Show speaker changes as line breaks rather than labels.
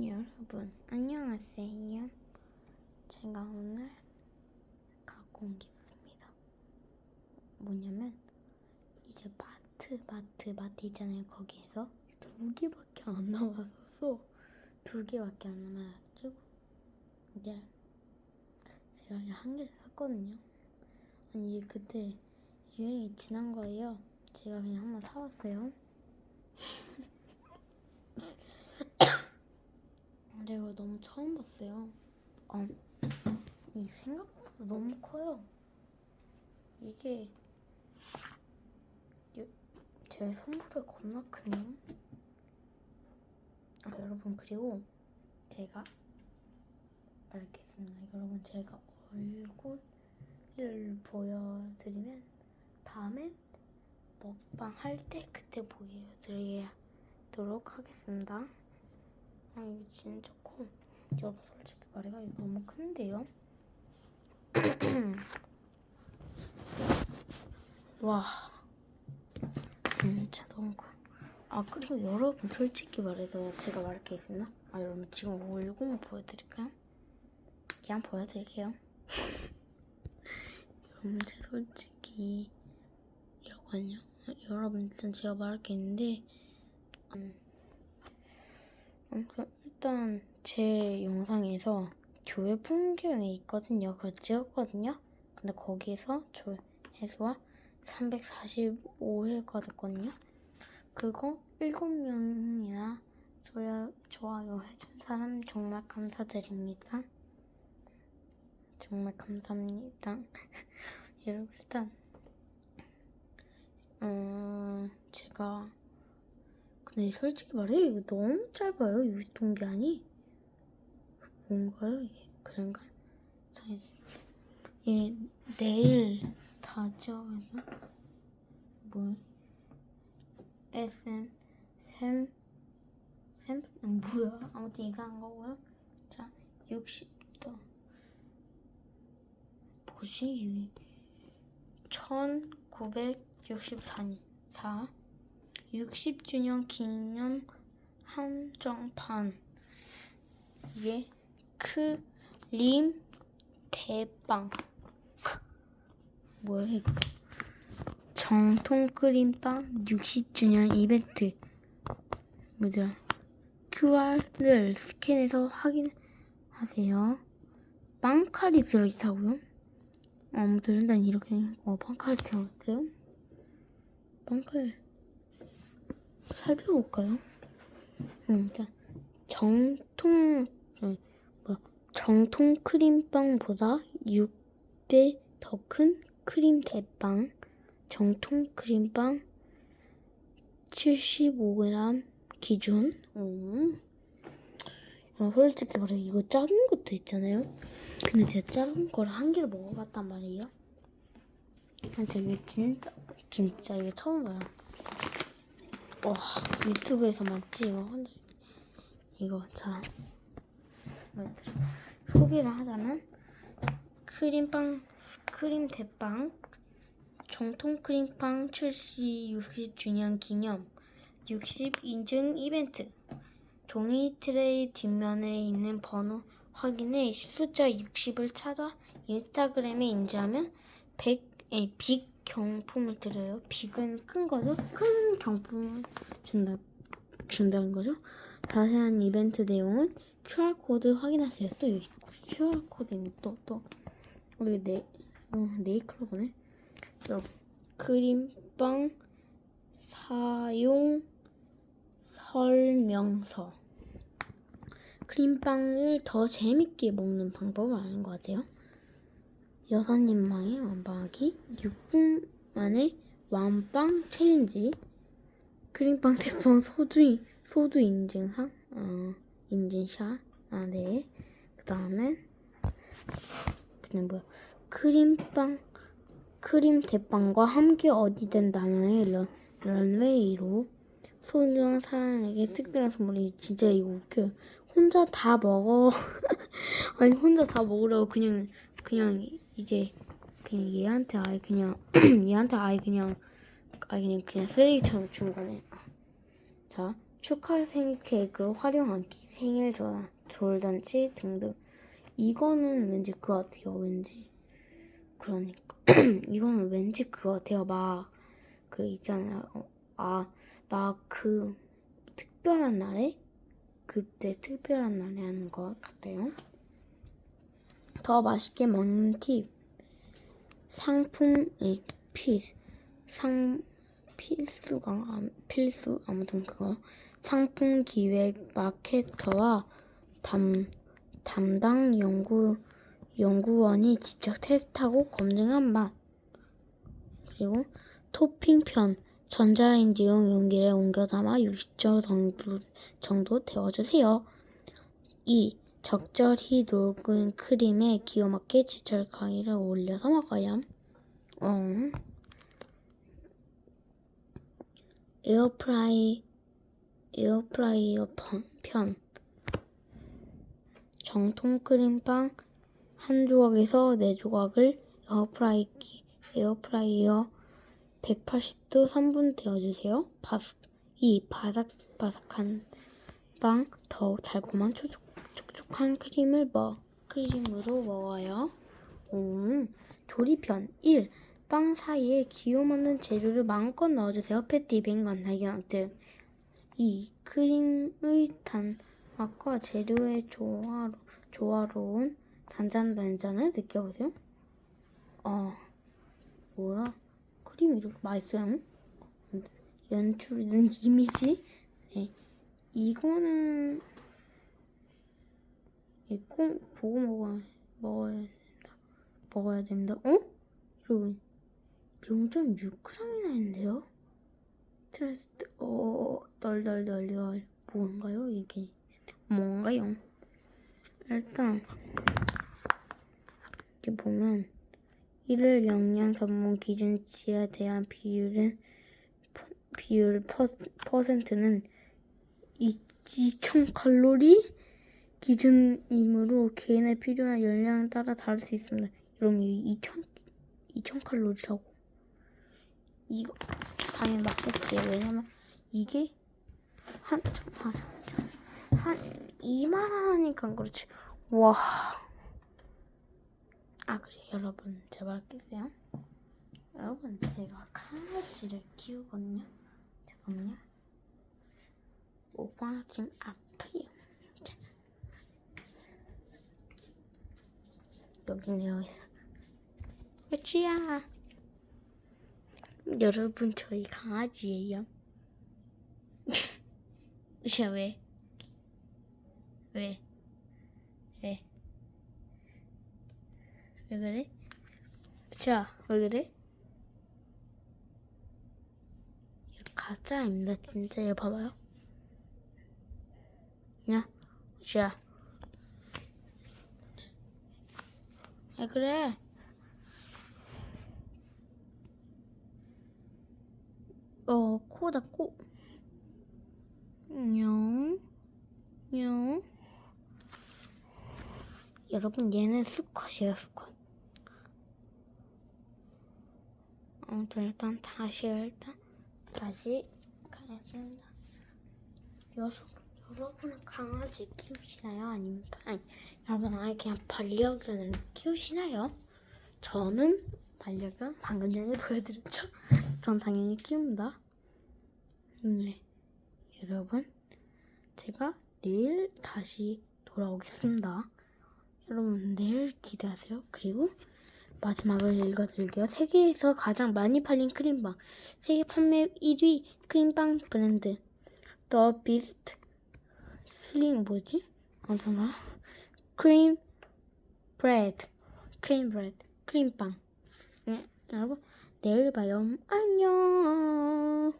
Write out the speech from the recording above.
여러분 안녕하세요. 제가 오늘 갖고 온 게 있습니다. 뭐냐면 이제 마트 마트 마트 있잖아요. 거기에서 두 개밖에 안 남았었어. 두 개밖에 안 남아가지고 이제 제가 이제 한 개를 샀거든요. 아니 이게 그때 유행이 지난 거예요. 제가 그냥 한번 사왔어요. 이거 너무 처음 봤어요. 어, 이 생각보다 너무 커요. 이게 이- 제 손보다 겁나 크네요. 아, 여러분 그리고 제가 말겠습니다. 여러분 제가 얼굴을 보여드리면 다음엔 먹방 할 때 그때 보여드리도록 하겠습니다. 아 이거 진짜 커. 여러분 솔직히 말해가 이거 너무 큰데요? 와 진짜 너무 커. 아 그리고 여러분 솔직히 말해서 제가 말할 게 있었나? 아 여러분 지금 얼굴만 보여드릴까요? 그냥 보여드릴게요. 여러분 제가 솔직히 이러거든요. 여러분 일단 제가 말할 게 있는데 음, 일단 제 영상에서 교회 풍경이 있거든요. 그거 찍었거든요. 근데 거기에서 조회수가 345회가 됐거든요. 그거 7명이나 좋아요, 좋아요 해준 사람 정말 감사드립니다. 정말 감사합니다. 여러분 일단 음, 제가 근데 솔직히 말해 이거 너무 짧아요 유통기한이. 뭔가요 이게? 그런가? 자 이제 얘 내일 다 지어가서 뭐 SM 샘 샘? 뭐야? 아무튼 이상한 거고요. 자 60도. 뭐지? 1964년 4 60주년 기념 한정판 예 크림 대빵. 뭐야 이거? 정통 크림빵 60주년 이벤트. 뭐더라 QR을 스캔해서 확인하세요. 빵칼이 들어있다고요? 아무튼 일단 이렇게 어 빵칼이 들어있어요? 빵칼 살펴볼까요? 음, 일단 정통 어, 뭐 정통 크림빵보다 6배 더 큰 크림 대빵 정통 크림빵 75g 기준. 음. 어, 솔직히 말해 이거 작은 것도 있잖아요. 근데 제가 작은 거를 한 개를 먹어봤단 말이에요. 근데 이게 진짜 진짜 이게 처음 봐요. 와 유튜브에서만 찍어 이거 자? 소개를 하자면 크림빵 크림 대빵 정통 크림빵 출시 60주년 기념 60 인증 이벤트 종이 트레이 뒷면에 있는 번호 확인해 숫자 60을 찾아 인스타그램에 인지하면 100, 에, 빅 경품을 드려요. 빅은 큰 거죠? 큰 경품을 준다, 준다는 거죠. 자세한 이벤트 내용은 QR코드 확인하세요. 또 여기 QR코드는 또, 또. 우리 네, 어, 네이클로버네. 여러분, 크림빵 사용 설명서. 크림빵을 더 재밌게 먹는 방법을 아는 것 같아요. 여사님망의 완빵하기 6분 만에 완빵 챌린지 크림빵 대빵 소주 소주 인증상 어, 인증샷 아네. 그 다음에 그냥 뭐야. 크림빵 크림 대빵과 함께 어디든 나만의 런, 런웨이로 소중한 사람에게 특별한 선물이 진짜 이거 웃겨요 혼자 다 먹어. 아니 혼자 다 먹으라고 그냥 그냥 이제 그냥 얘한테 아예 그냥 얘한테 아예 그냥 아예 그냥 그냥 쓰레기처럼 준 거네. 자 축하 생일 케이크 활용하기, 생일 전, 돌잔치 등등. 이거는 왠지 그거 같아요. 왠지. 그러니까 이거는 왠지 그거 같아요. 막 그 있잖아요. 어, 아, 막 그 특별한 날에 그때 특별한 날에 하는 것 같아요. 더 맛있게 먹는 팁. 상품이 필수 상 필수가 아, 필수 아무튼 그거 상품 기획 마케터와 담 담당 연구 연구원이 직접 테스트하고 검증한 맛 그리고 토핑 편 전자레인지용 용기를 옮겨 담아 60초 정도 정도 데워주세요. 2. 적절히 녹은 크림에 기호 맞게 지철 가위를 올려서 먹어요. 어. 에어프라이 에어프라이어 편, 편. 정통 크림빵 한 조각에서 네 조각을 에어프라이 에어프라이어 180도 3분 데워주세요. 바스, 이 바삭바삭한 빵 더욱 달콤한 촉촉, 촉촉한 크림을 먹 크림으로 먹어요. 음, 조리편 1. 빵 사이에 기호 맞는 재료를 마음껏 넣어주세요. 패티, 뱅건, 달걀 등. 2. 크림의 단맛과 재료의 조화로, 조화로운 단짠단짠을 느껴보세요. 어, 뭐야? 크림이 이렇게 맛있어요? 연출된 이미지? 네. 이거는 이꼭 보고 먹어야, 먹어야 된다. 먹어야 됩니다. 어? 여러분 0.6g이나 했는데요? 트레스트 어 덜덜덜덜 뭔가요 이게 뭔가요? 일단 이렇게 보면 일일 영양 전문 기준치에 대한 비율은 퍼- 비율 퍼, 퍼센트는 2,000 칼로리 기준이므로 개인의 필요한 열량에 따라 다를 수 있습니다. 여러분 이2,000 2,000 칼로리라고 이거 당연히 맞겠지. 왜냐면 이게 한 잠깐 한 2만 원 하니까 그렇지. 와. 아 그래 여러분 제발 끼세요. 여러분 제가 강아지를 키우거든요. 잠깐만요. 오빠 지금 아파요. 자. 여기는 여기서. 그치야. 여러분 저희 강아지예요. 으쌰 왜? 왜? 왜? 왜 그래? 자, 왜 그래? 가짜입니다, 진짜. 이거 봐봐요. 야, 자. 왜 그래? 어, 코다, 코. 냥, 냥. 여러분, 얘는 수컷이에요, 수컷. 아무튼 일단 다시 일단 다시 가겠습니다. 여수, 여러분은 강아지 키우시나요? 아니면 아니, 여러분 아예 그냥 반려견을 키우시나요? 저는 반려견 방금 전에 보여드렸죠. 전 당연히 키웁니다. 네, 여러분 제가 내일 다시 돌아오겠습니다. 여러분 내일 기대하세요. 그리고 마지막으로 읽어드릴게요. 세계에서 가장 많이 팔린 크림빵. 세계 판매 1위 크림빵 브랜드. The Beast 슬링 뭐지? 아 잠깐. 크림 브레드. 크림 브레드. 크림빵. 네, 여러분 내일 봐요. 안녕.